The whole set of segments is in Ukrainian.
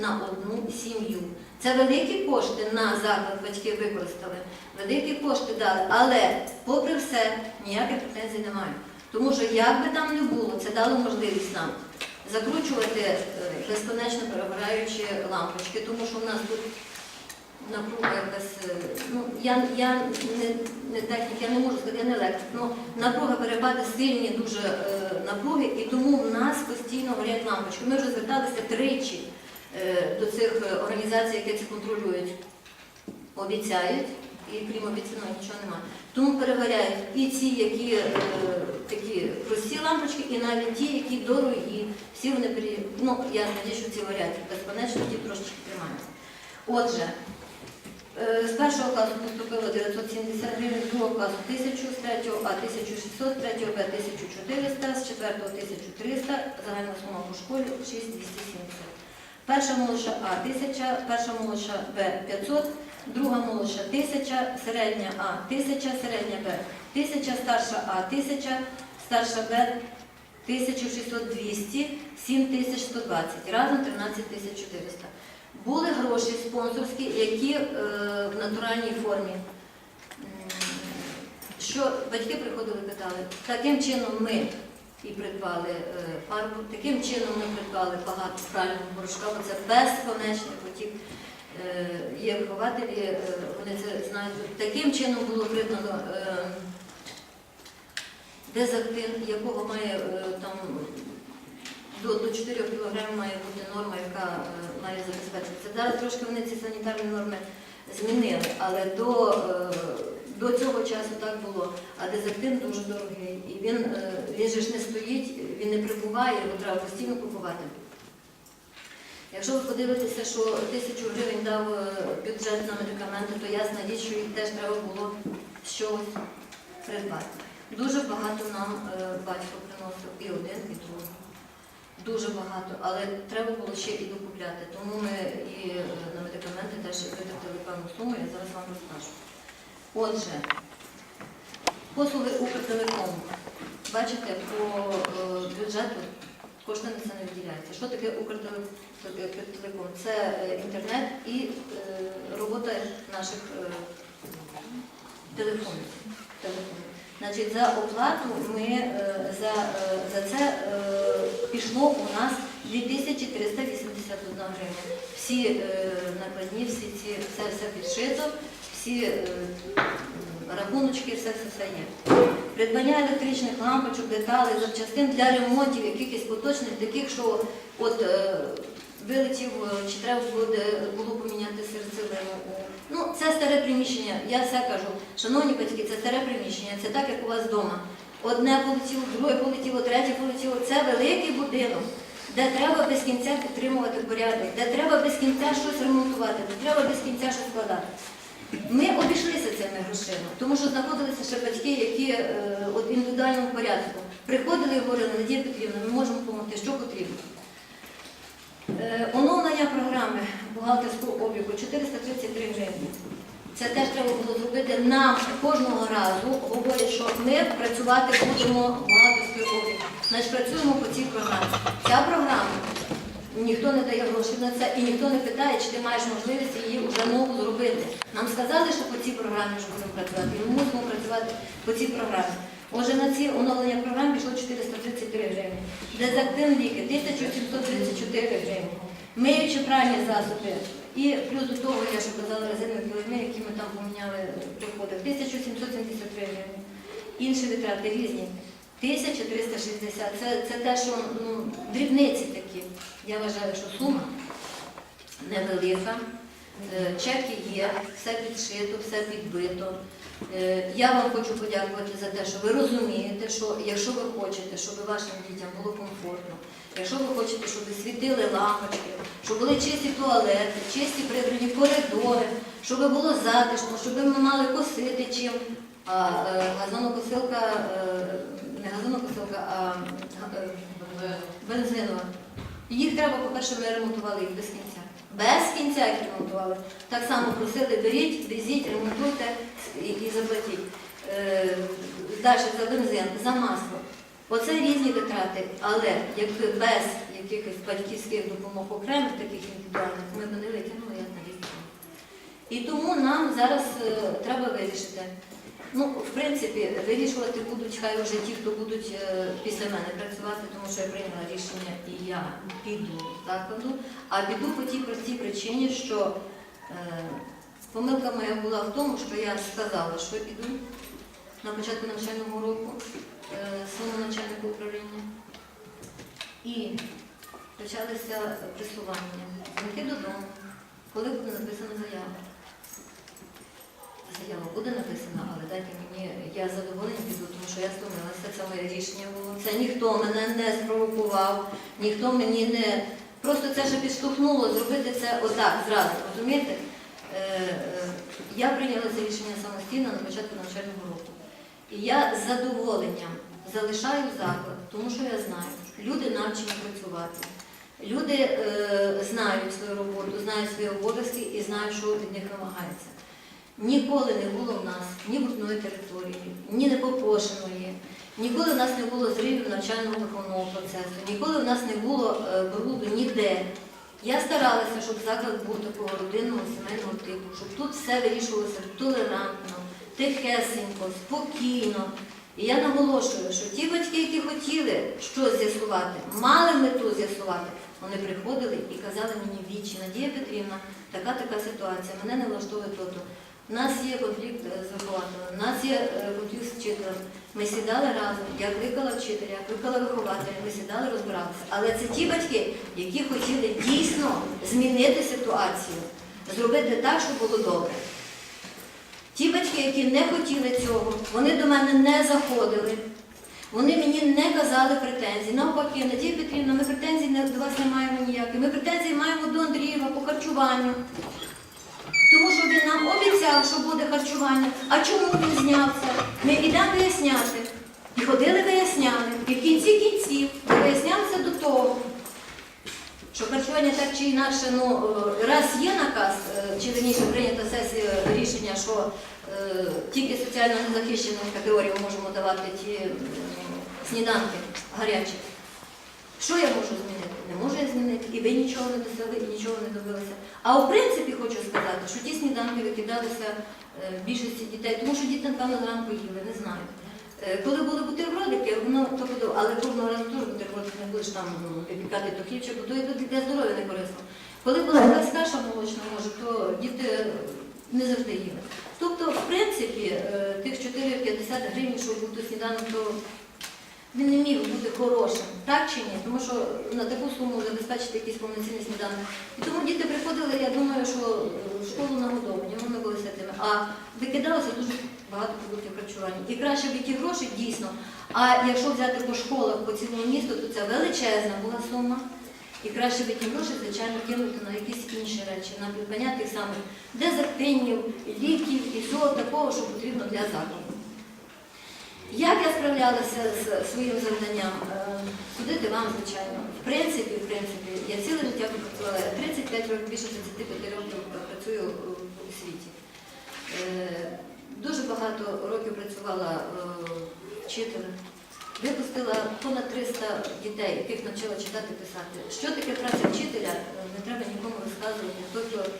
на одну сім'ю. Це великі кошти на заклад батьки використали, великі кошти дали, але попри все ніяких претензій немає. Тому що як би там не було, це дало можливість нам закручувати е, безконечно перегораючі лампочки, тому що в нас тут напруга якась, е, ну я, я не, не технік, я не можу сказати, я не електрик, але напруга перепади сильні дуже е, напруги, і тому в нас постійно горять лампочки. Ми вже зверталися тричі до цих е, організацій, які це контролюють, обіцяють, і крім обіцяного нічого немає. Тому перегоряють і ці, які е, такі прості лампочки, і навіть ті, які дорогі, всі вони пере... ну, я надію, що ці горять безконечно, ті трошечки тримаються. Отже, е, з першого класу поступило 970 гривень, з другого класу 1000, з третього А 1600, з третього Б 1400, з четвертого 1300, загальна сума по школі 6270. Перша молодша А 1000, перша молодша Б 500, друга молодша 1000, середня А 1000, середня Б 1000, старша А 1000, старша Б 1600, 200, 7120, разом 13400. Були гроші спонсорські, які е, в натуральній формі. Що батьки приходили питали, таким чином ми і придбали е, фарбу, таким чином ми придбали багато правильного порошка, бо це безконечний потік. Е, Є вихователі, е, вони це знають. Таким чином було придбано е, дезактин, якого має е, там до, до 4 кг має бути норма, яка е, має забезпечитися. Зараз трошки вони ці санітарні норми змінили, але до, е, до цього часу так було. А дезактин дуже дорогий. І він, е, він же ж не стоїть, він не прибуває, його треба постійно купувати. Якщо ви подивитеся, що тисячу гривень дав е, бюджет на медикаменти, то ясна річ, що їх теж треба було чогось придбати. Дуже багато нам е, батько приносив і один, і другий. Дуже багато, але треба було ще і докупляти. Тому ми і на медикаменти теж витратили певну суму, я зараз вам розкажу. Отже, послуги Укртелекому. Бачите, по е, бюджету кошти на це не виділяються. Що таке Укртелеком? Це е, інтернет і е, робота наших телефонів. Значить, за оплату ми за, за це пішло у нас 2381 гривня. Всі накладні, всі ці, все, все підшито, всі е, рахуночки, все, все, все є. Придбання електричних лампочок, деталей, запчастин для ремонтів, якихось поточних, таких, що от е, вилетів, е, чи треба буде було поміняти серцевину. Ну, це старе приміщення. Я все кажу, шановні батьки, це старе приміщення, це так, як у вас вдома. Одне полетіло, друге полетіло, третє полетіло. Це великий будинок, де треба без кінця підтримувати порядок, де треба без кінця щось ремонтувати, де треба без кінця щось складати. Ми обійшлися цими грошима, тому що знаходилися ще батьки, які е, от індивідуальному порядку приходили і говорили, Надія Петрівна, ми можемо допомогти, що потрібно. Е, Оновлення програми бухгалтерського обліку 433 гривні. Це теж треба було зробити. Нам кожного разу говорять, що ми працювати будемо бухгалтерський облік. Значить, працюємо по цій програмі. Ця програма ніхто не дає грошей на це і ніхто не питає, чи ти маєш можливість її вже нову зробити. Нам сказали, що по цій програмі вже будемо працювати, і ми мусимо працювати по цій програмі. Отже, на ці оновлення програм пішло 433 гривні. Дезактин ліки 1734 гривні. Миючі пральні засоби. І плюс до того, я ще казала резинові килими, які ми там поміняли приходи, 1773 гривні. Інші витрати різні. 1360. Це, це те, що ну, дрібниці такі. Я вважаю, що сума невелика. Е, Чеки є, все підшито, все підбито. Е, Я вам хочу подякувати за те, що ви розумієте, що якщо ви хочете, щоб вашим дітям було комфортно, якщо ви хочете, щоб світили лампочки, щоб були чисті туалети, чисті прибрані коридори, щоб було затишно, щоб ми мали косити чим. А е, газонокосилка, не газонокосилка, а бензинова. Їх треба, по-перше, ми ремонтували їх без кінця. Без кінця їх ремонтували. Так само просили, беріть, везіть, ремонтуйте і, заплатіть. Е, далі за бензин, за масло. Оце різні витрати, але якби без якихось батьківських допомог окремих, таких індивідуальних, ми б не витягнули як на. І тому нам зараз е, треба вирішити. Ну, в принципі, вирішувати будуть хай вже ті, хто будуть е, після мене працювати, тому що я прийняла рішення і я піду з закладу. А піду по тій простій причині, що е, помилка моя була в тому, що я сказала, що піду на початку навчального року е, своєму начальнику управління. І почалися присування. Дзвінки додому, коли буде написана заява. Заява буде написана, але дайте мені, я задоволена піду, тому що я стомилася, це моє рішення було. Це ніхто мене не спровокував, ніхто мені не. Просто це ще підштовхнуло зробити це отак зразу. Розумієте? Е, е, я прийняла це рішення самостійно на початку навчального року. І я з задоволенням залишаю заклад, тому що я знаю, люди навчені працювати. Люди е, знають свою роботу, знають свої обов'язки і знають, що від них вимагається. Ніколи не було в нас ні брудної території, ні непопошеної, ніколи в нас не було зривів навчального виховного процесу, ніколи в нас не було е, бруду ніде. Я старалася, щоб заклад був такого родинного, сімейного типу, щоб тут все вирішувалося толерантно, тихесенько, спокійно. І я наголошую, що ті батьки, які хотіли щось з'ясувати, мали мету з'ясувати, вони приходили і казали мені вічі, Надія Петрівна, така така ситуація, мене не влаштовує то-то. У нас є конфлікт е, з вихователем, у нас є е, конфлікт з вчителем. Ми сідали разом, я кликала вчителя, я кликала вихователя, ми сідали, розбиралися. Але це ті батьки, які хотіли дійсно змінити ситуацію, зробити так, щоб було добре. Ті батьки, які не хотіли цього, вони до мене не заходили. Вони мені не казали претензій. Навпаки, Надія Петрівна, ми претензій до вас не маємо ніяких. Ми претензії маємо до Андрієва по харчуванню. Тому що він нам обіцяв, що буде харчування. А чому він знявся? Ми йдемо виясняти. І ходили виясняли. І в кінці кінців вияснялися до того, що харчування так чи інакше, ну е, раз є наказ, е, чи верніше прийнята сесія рішення, що е, тільки соціально незахищеним категоріям можемо давати ті сніданки гарячі. Що я можу змінити? Не можу я змінити. І ви нічого не досягли, і нічого не добилися. А в принципі хочу сказати, що ті сніданки викидалися е, більшості дітей, тому що діти, напевно, зранку їли, не знаю. Е, Коли були бутербродики, воно то буде, але кожного разу теж бутербродики не будеш там ну, випікати то хлібчик, бо то і для здоров'я не корисно. Коли була якась каша молочна, може, то діти не завжди їли. Тобто, в принципі, е, тих 4,50 гривень, що був до сніданок, то він не міг бути хорошим, так чи ні? Тому що на таку суму забезпечити якийсь повноцінний сніданок. І тому діти приходили, я думаю, що е, в школу нагодовані, вони були святими. А викидалося дуже багато продуктів харчування. І краще б ті гроші дійсно. А якщо взяти по школах по цілому місту, то це величезна була сума. І краще би ті гроші, звичайно, кинути на якісь інші речі, на придбання тих самих дезактинів, ліків і всього такого, що потрібно для закладу. Як я справлялася з своїм завданням? Е, Судити вам, звичайно. В принципі, в принципі, я ціле життя працювала, я 35 років, більше 35 років працюю у світі. Е, Дуже багато років працювала е, вчителем. Випустила понад 300 дітей, яких навчила читати писати. Що таке праця вчителя, не треба нікому розказувати. Хто хто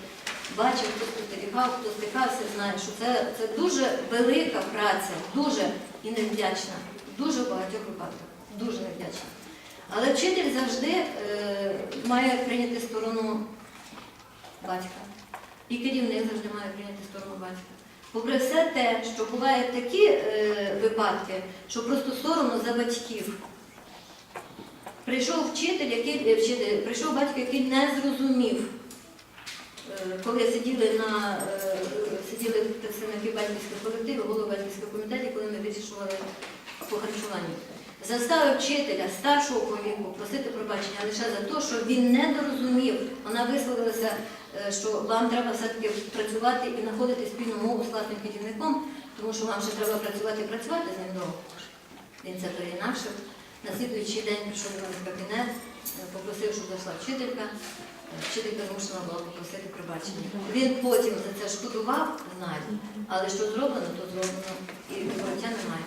бачив, хто спостерігав, хто стикався, знає, що це, це дуже велика праця, дуже і невдячна. Дуже багатьох випадках. Дуже невдячна. Але вчитель завжди е, має прийняти сторону батька. І керівник завжди має прийняти сторону батька. Попри все те, що бувають такі е, випадки, що просто соромно за батьків. Прийшов вчитель, який, е, прийшов батько, який не зрозумів, коли сиділи на е, сиділи представники батьківського колективу, голови батьківського комітету, коли ми вирішували по харчуванню. Заставив вчителя старшого по просити пробачення лише за те, що він не дорозумів. Вона висловилася, е, що вам треба все-таки працювати і знаходити спільну мову з класним керівником, тому що вам ще треба працювати і працювати з ним довго. Він це переінакшив. На слідуючий день прийшов до мене в кабінет, е, попросив, щоб зайшла вчителька. Е, Вчителька змушена була попросити пробачення. Він потім за це шкодував, знає, але що зроблено, то зроблено і виборця немає.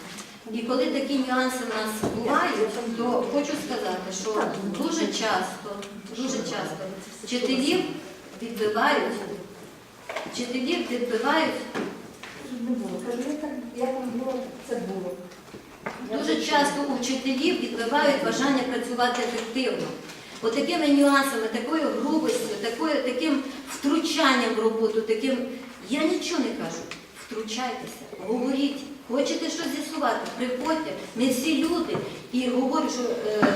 І коли такі нюанси в нас бувають, то хочу сказати, що дуже часто, дуже часто вчителів відбивають, вчителів відбивають Не було. Кажу, як так, як вам було, це було. Дуже часто у вчителів відбивають бажання працювати ефективно. От нюансами, такою грубостю, такою, таким втручанням в роботу, таким. Я нічого не кажу. Втручайтеся, говоріть, хочете щось з'ясувати, приходьте. Ми всі люди. І говорю, що е,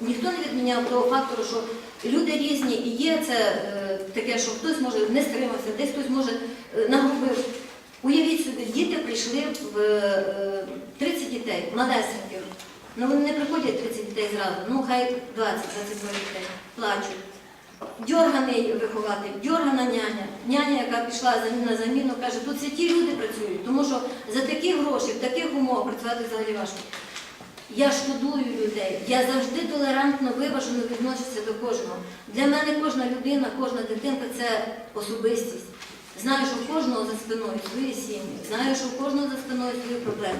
ніхто не відміняв того фактору, що люди різні і є це е, таке, що хтось може не стримався, десь хтось може е, нагрубив. Уявіть собі, діти прийшли в е, 30 дітей, малесеньких. Ну вони не приходять 30 дітей зразу, ну хай 20-22 дітей, плачуть. Дьорганий вихователь, дьоргана няня, няня, яка пішла на заміну, каже, тут святі люди працюють, тому що за такі гроші, в таких умовах працювати взагалі важко. Я шкодую людей, я завжди толерантно виважено відношуся до кожного. Для мене кожна людина, кожна дитинка це особистість. Знаю, що в кожного за спиною свої сім'ї, знаю, що в кожного за спиною свої проблеми.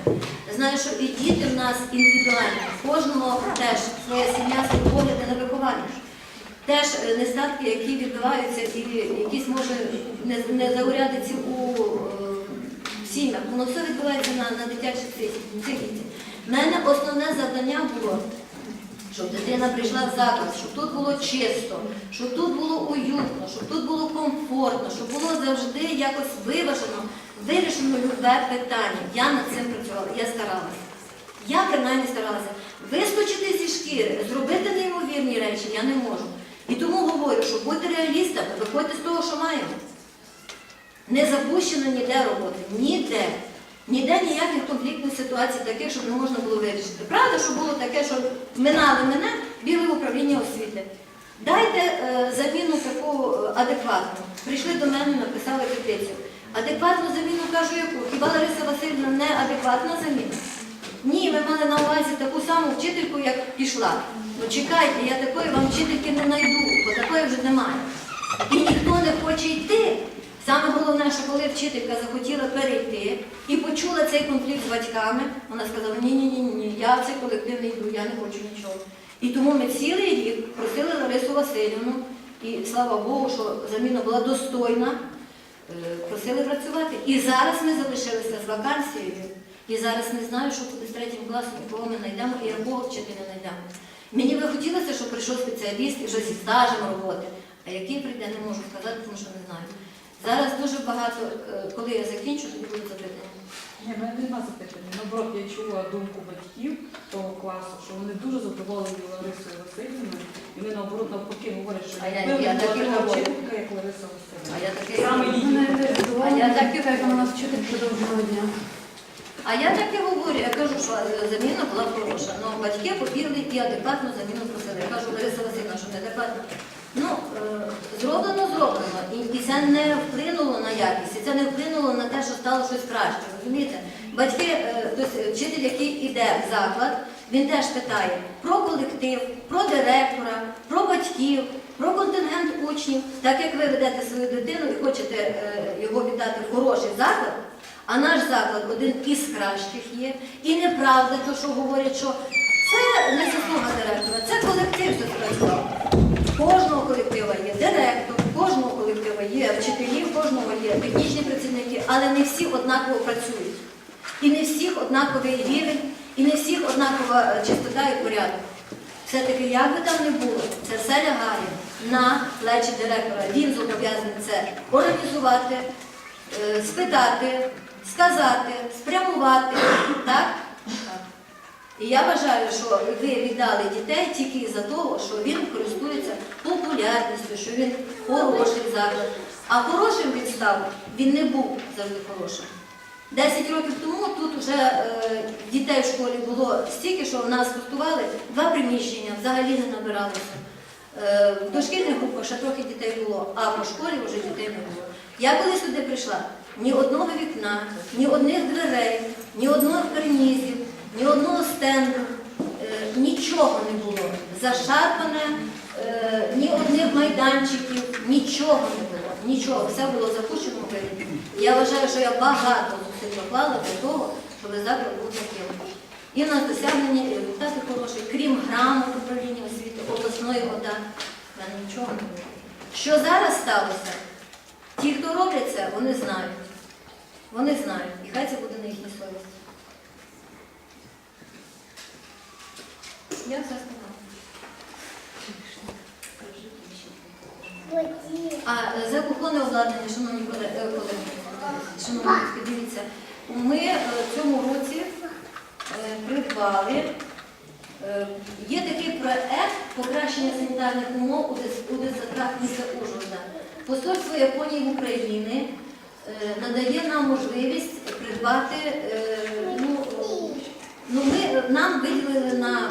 Знаю, що і діти в нас індивідуальні, в кожного теж своя сім'я, свої погляди на виховання. Теж е, нестатки, які відбуваються, і якісь може не- незаурядиці у е, сім'ях. Воно все відбувається на, на дитячих психіці. У мене основне завдання було, щоб дитина прийшла в заклад, щоб тут було чисто, щоб тут було уютно, щоб тут було комфортно, щоб було завжди якось виважено, вирішено любе питання. Я над цим працювала, я старалася. Я принаймні старалася вискочити зі шкіри, зробити неймовірні речі я не можу. І тому говорю, що будьте реалістами, виходьте з того, що маємо. Не запущено ніде роботи, ніде. Ніде ніяких конфліктних ситуацій, таких, щоб не можна було вирішити. Правда, що було таке, що минали мене біле управління освіти. Дайте е, заміну таку е, адекватну. Прийшли до мене, написали петицію. Адекватну заміну кажу, яку? Хіба Лариса Васильівна не адекватна заміна? Ні, ми мали на увазі таку саму вчительку, як пішла. Ну чекайте, я такої вам вчительки не знайду, бо такої вже немає. І ніхто не хоче йти. Саме головне, що коли вчителька захотіла перейти і почула цей конфлікт з батьками, вона сказала, ні, ні, ні, ні, я в цей колектив не йду, я не хочу нічого. І тому ми цілий рік просили Ларису Васильівну, і слава Богу, що заміна була достойна, е, просили працювати. І зараз ми залишилися з вакансією. І зараз не знаю, що буде з третім класом, кого ми знайдемо, і якого вчителя знайдемо. Мені би хотілося, щоб прийшов спеціаліст і вже зі стажем роботи. А який прийде, не можу сказати, тому що не знаю. Зараз дуже багато, е, коли я закінчу, тоді будуть запитання. Ні, в мене нема запитання. Наоборот, я чула думку батьків того класу, що вони дуже задоволені Ларисою Васильівною, і вони наоборот навпаки говорять, що А я- якби я була так і така говорю. вчителька, як Лариса А Васильівна. я таке Саме її. А я так і як у нас вчитель продовжного дня. А я так і говорю, я кажу, що е, заміна була хороша. Ну, батьки побігли і адекватну заміну просили. Я кажу, Лариса Васильівна, що неадекватно. Ну, е, зроблено, зроблено. І, це не вплинуло на якість, і це не вплинуло на те, що стало щось краще. Розумієте? Батьки, тобто вчитель, який йде в заклад, він теж питає про колектив, про директора, про батьків, про контингент учнів. Так як ви ведете свою дитину і хочете е, його віддати в хороший заклад, а наш заклад один із кращих є. І неправда, то, що говорять, що це не заслуга директора, це колектив спрацював. Кожного колектива є директор, кожного колектива є вчителі, кожного є технічні працівники, але не всі однаково працюють. І не всіх однаковий рівень, і не всіх однакова е, чистота і порядок. Все-таки, як би там не було, це все лягає на плечі директора. Він зобов'язаний це організувати, е, спитати, сказати, спрямувати. Так? І я вважаю, що ви віддали дітей тільки із-за того, що він користується популярністю, що він хороший заклад. А хорошим він він не був завжди хорошим. Десять років тому тут вже е, дітей в школі було стільки, що в нас пустували два приміщення, взагалі не набиралося. Е, в дошкільних групах ще трохи дітей було, а по школі вже дітей не було. Я коли сюди прийшла, ні одного вікна, ні одних дверей, ні одного карнізів, ні одного стенду, е, нічого не було. Зашарпане, е, ні одних майданчиків, нічого не було. Нічого, все було запущено в Україні. Я вважаю, що я багато зусиль поклала для того, щоб заклад був таким. І в нас досягнені і результати хороші, крім грамот управління освіти, обласної ОДА. Я нічого не говорю. Що зараз сталося? Ті, хто роблять це, вони знають. Вони знають. І хай це буде на їхній совісті. Я все. А за кухонне обладнання, шановні колеги, е, шановні дивіться, ми е, в цьому році е, придбали. Є такий проект покращення санітарних умов у дитсадках міста Ужгорода. Посольство Японії в Україні надає нам можливість придбати. Ну, ну ми нам виділили на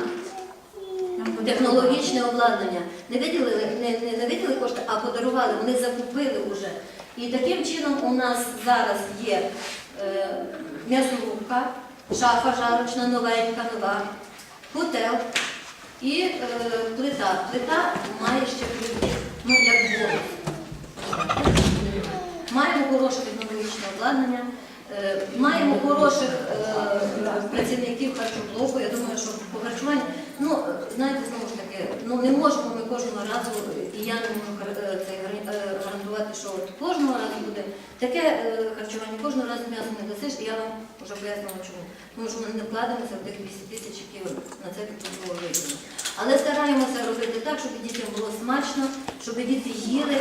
технологічне обладнання. Не виділили, не, не, не виділили кошти, а подарували, вони закупили вже. І таким чином у нас зараз є е, м'ясорубка, шафа жарочна, новенька, нова, котел і е, плита. Плита має ще плиту, ну як бонус. Маємо хороше технологічне обладнання, е, маємо хороших е, працівників харчоблоку. Я думаю, що по харчуванню, ну е, знаєте, знову ж таки, ну не можемо ми кожного разу, і я не можу е, це гарантувати, що от кожного разу буде таке е, харчування, кожного разу м'ясо не досиш, і я вам вже пояснила чому. Тому що ми не вкладемося в тих 200 тисяч, які на це було виділено. Але стараємося робити так, щоб дітям було смачно, щоб діти їли.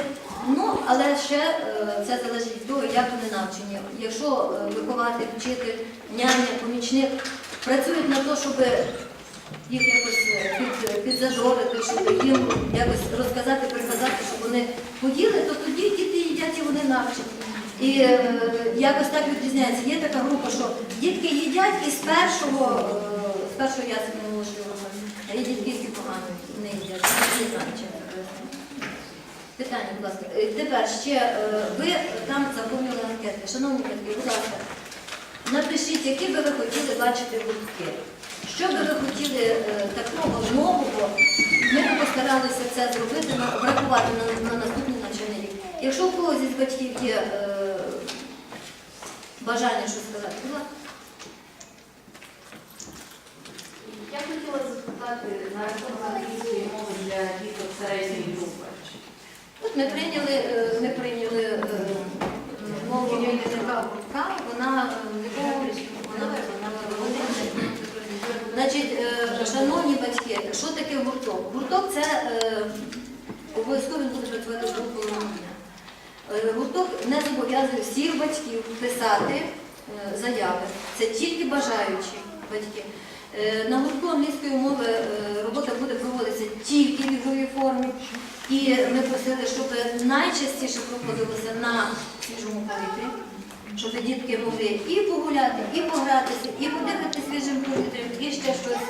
Ну, але ще е, це залежить від того, як вони навчені. Якщо е, виховати, вчитель, няня, помічник працюють на те, щоб їх якось е, під, щоб їм якось розказати, приказати, щоб вони поїли, то тоді діти їдять і вони навчені. І е, якось так відрізняється. Є така група, що дітки їдять і з першого, е, з першого ясного молочного року. А є дітки, які погано не їдять. Не чим. Питання, будь ласка. Е, Тепер ще е, ви там заповнили анкети. Шановні батьки, будь ласка, напишіть, які би ви хотіли бачити гуртки. Що би ви хотіли е, такого нового, ми б постаралися це зробити, врахувати на, на наступний навчальний рік. Якщо у когось із батьків є е, бажання щось сказати, будь ласка. Я хотіла запитати на рахунок англійської мови для діток середньої групи. От ми прийняли, е, ми прийняли е, мову якого вона вона Значить, е, шановні батьки, що таке гурток? Гурток це е, обов'язково буде працювати з групою. Е, Гурток не зобов'язує всіх батьків писати заяви. Це тільки бажаючі батьки. На гуртку англійської мови робота буде проводитися тільки в ігровій формі. І ми просили, щоб найчастіше проходилося на свіжому повітрі, щоб дітки могли і погуляти, і погратися, і подихати свіжим повітрям, і ще щось.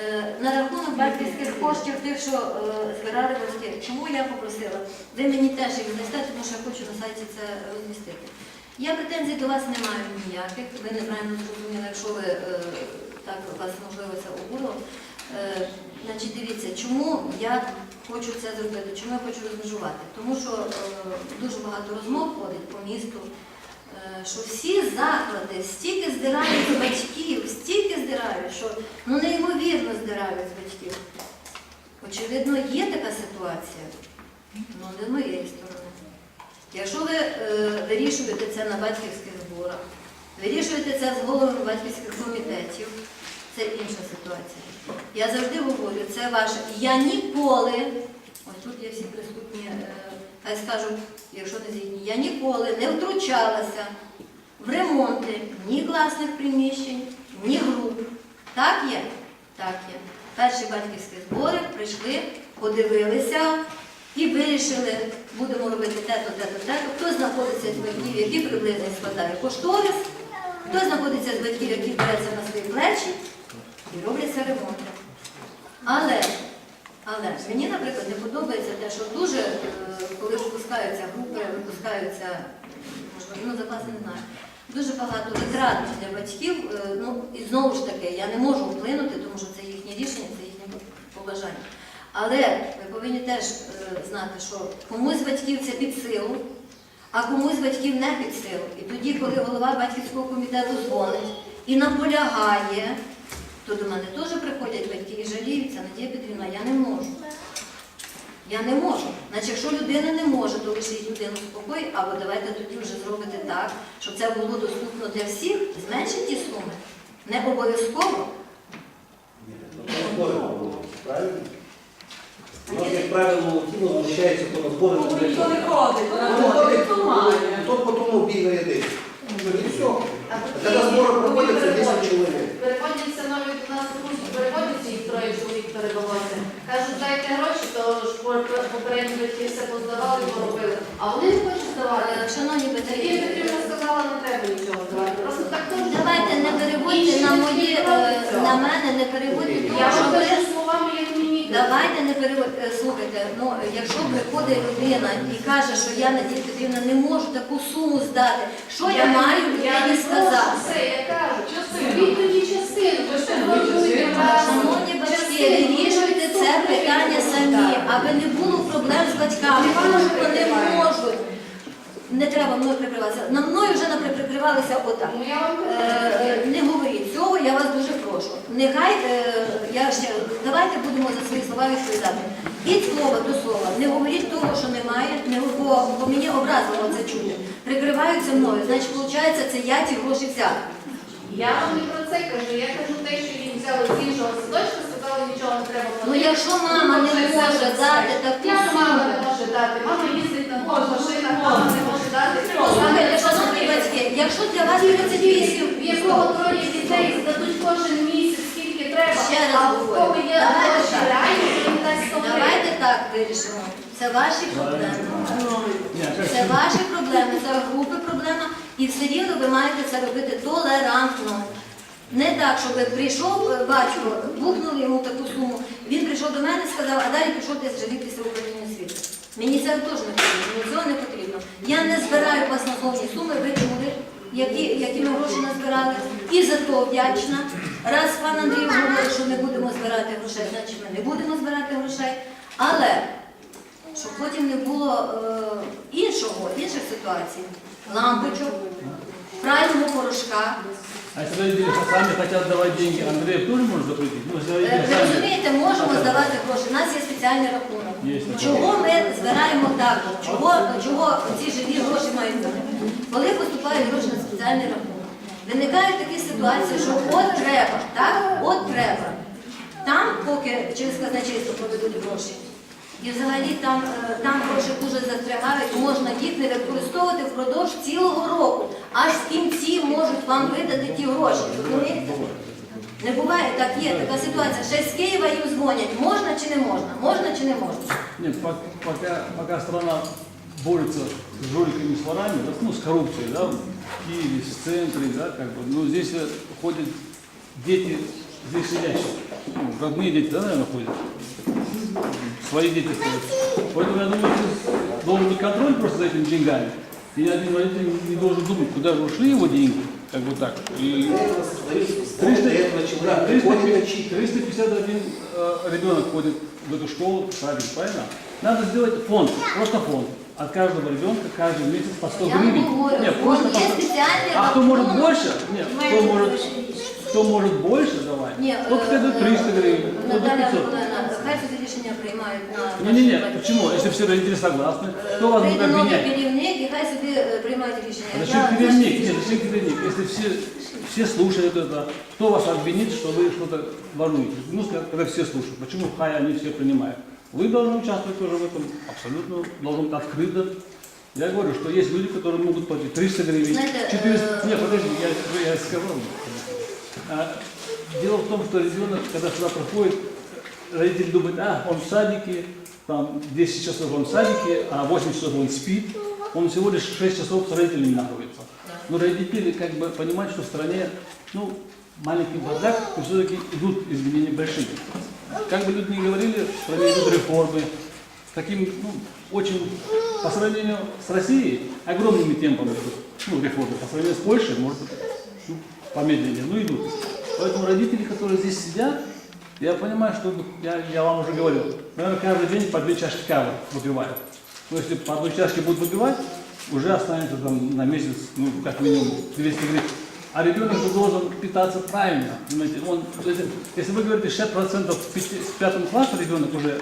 Е, На рахунок батьківських коштів, тих, що е, збирали батьки, чому я попросила? Ви мені теж їх знайдете, тому що я хочу на сайті це розмістити. Я претензій до вас не маю ніяких, ви неправильно зрозуміли, якщо ви е, так вас можливо це обурило. Значить, дивіться, чому я хочу це зробити, чому я хочу розмежувати? Тому що е, дуже багато розмов ходить по місту, е, що всі заклади стільки здирають з батьків, стільки здирають, що ну неймовірно здирають з батьків. Очевидно, є така ситуація, ну не з моєї сторони. Якщо ви е, вирішуєте це на батьківських зборах, вирішуєте це з головами батьківських комітетів, це інша ситуація. Я завжди говорю, це ваше. Я ніколи, ось тут є всі присутні, е, хай скажуть, якщо не згідні, я ніколи не втручалася в ремонти ні класних приміщень, ні груп. Так є? Так є. Перші батьківські збори прийшли, подивилися і вирішили, будемо робити те-то, те-то, те-то. Хто знаходиться з батьків, які приблизно складає кошторис, хто знаходиться з батьків, які береться на свої плечі і робляться ремонти. Але, але мені, наприклад, не подобається те, що дуже, е, коли випускаються групи, випускаються, можливо, ну запаси не знаю, дуже багато витрат для батьків. е, Ну і знову ж таки, я не можу вплинути, тому що це їхнє рішення, це їхнє побажання. Але ви повинні теж е, знати, що комусь батьків це під силу, а комусь батьків не під силу. І тоді, коли голова батьківського комітету дзвонить і наполягає, то до мене теж приходять батьки і жаліються, Надія Петрівна, я не можу. Я не можу. Значить, якщо людина не може, то лишіть людину в спокої, або давайте тоді вже зробити так, щоб це було доступно для всіх, зменшить ті суми. Не обов'язково. Правильно? У нас, як правило, тіло знущається по збору. Тому ніхто не ходить, Ну, на хто має. Хто по тому бігає десь? Ну, і все. А А коли збори є- проводяться, коли 10 чоловік. Переводяться нові до нас друзі, переводяться їх троє чоловік передалося. Кажуть, дайте гроші, то ж по- попередні батьки все поздавали, поробили. А вони не хочуть здавати. Шановні батьки, Петрівна сказала, не треба нічого здавати. Просто так теж. давайте не переводьте на мої, е, на мене, не переводьте Я що вам ви кажу словами, як мені. Давайте не переводьте. Слухайте, ну якщо приходить людина і каже, що я Надія Петрівна не можу таку суму здати, що я, маю Я людині не сказати? Все, я кажу. Частину. Робіть тоді частину, то що Частину, гроші частину. Батьки, вирішуйте це питання самі, аби не було проблем з батьками, тому що вони можуть. Не треба мною прикриватися. На мною вже прикривалися отак. Ну, Е, е, Не говоріть цього, я вас дуже прошу. Нехай е, я ще давайте будемо за свої слова відповідати. Від слова до слова. Не говоріть того, що немає, не бо, бо мені образливо це чути. Прикриваються мною. Значить, виходить, це я ці гроші взяла. Я вам не про це кажу, я кажу те, що він взяв з іншого садочка, нічого не треба Ну якщо мама не може дати таку Як мама не суму. може дати? Мама їздить на двох машинах, мама не може дати. Послухайте, шановні батьки, якщо для вас 38 в якого троє дітей здадуть кожен місяць, скільки треба, Ще раз а в говорю. кого є Давайте гроші так. реальні, то дасть 100 гривень. Давайте так вирішимо. Це ваші проблеми. Це ваші проблеми, це групи проблема. І все рівно ви маєте це робити толерантно. Не так, щоб прийшов е, батько, бухнули йому таку суму. Він прийшов до мене, сказав, а далі пішов десь жалітися в управління освіти. Мені це теж не потрібно, мені цього не потрібно. Я не збираю вас на повні суми, ви чули, які, які ми гроші назбирали. І за то вдячна. Раз пан Андрій говорить, що ми будемо збирати грошей, значить ми не будемо збирати грошей. Але щоб потім не було е, іншого, інших ситуацій. Лампочок, прального порошка. А если родители сами хотят давать деньги, Андреев тоже может запретить? Ну, Ви сами... розумієте, можемо здавати гроші. У нас є спеціальний рахунок. Є. Чого ми збираємо так? Чого, чого ці живі гроші мають бути? Коли поступають гроші на спеціальний рахунок, виникають такі ситуації, що от треба, так? От треба. Там, поки через казначейство проведуть гроші, і взагалі там, е, там гроші дуже застрягають, можна їх не використовувати впродовж цілого року. Аж в кінці можуть вам видати ті гроші. Розумієте? Не буває так, є така ситуація. Ще з Києва їм дзвонять, можна чи не можна, можна чи не можна. Нет, пок- пока, пока страна борется с жуликами, с ворами, да, ну, с коррупцией, да, в Киеве, в центре, да, как бы, ну, здесь э, ходят дети, здесь сидящие, ну, родные дети, да, наверное, ходят, Свои дети ходят. Поэтому я думаю, здесь должен быть контроль просто за этими деньгами. И один родитель не должен думать, куда же ушли его деньги, как бы так. И 300, Де починати? 350, 351 э, ребенок ходит в эту школу, правильно, правильно? Надо сделать фонд, просто фонд. От каждого ребенка каждый месяц по 100 Я гривен. говорю, Нет, просто по есть 100. специальный А кто может больше? Нет, кто может, кто может больше давать? Тот е, скажет 300 гривен, тот Наталя 500 Миколаївна, хай собі рішення приймають на Не-не-не, наших почему? батьків. Если все родители согласны, кто вас будет Прийде новий обвинять? керівник и хай собі е, приймають рішення. А Я зачем за керевник? ці Нет, зачем керевник? Если все, все слушают это, кто вас обвинит, что вы что-то воруете? Ну, когда все слушают. Почему хай они все принимают? Вы должны участвовать тоже в этом. Абсолютно должен быть открыто. Я говорю, что есть люди, которые могут платить 300 гривен, Знаете, 400... э, Нет, подожди, я, я сказал. А, дело в том, что ребенок, когда сюда проходит, родители думают, а, он в садике, там 10 часов он в садике, а 8 часов он спит, он всего лишь 6 часов с родителями находится. Но родители как бы понимают, что в стране, ну, маленький бардак, и все-таки идут изменения большие. Как бы люди ни говорили, в стране идут реформы, таким, ну, очень, по сравнению с Россией, огромными темпами идут, ну, реформы. По сравнению с Польшей, может ну, помедленнее, но идут. Поэтому родители, которые здесь сидят, я понимаю, что ну, я, я вам уже говорил, наверное, каждый день по две чашки кавы выпивают. Но если по одной чашке будут выпивать, уже останется там на месяц, ну, как минимум 200 гривен. А ребенок же должен питаться правильно. Понимаете? Он, есть, если вы говорите 60% в пяти- в пятом классе ребенок уже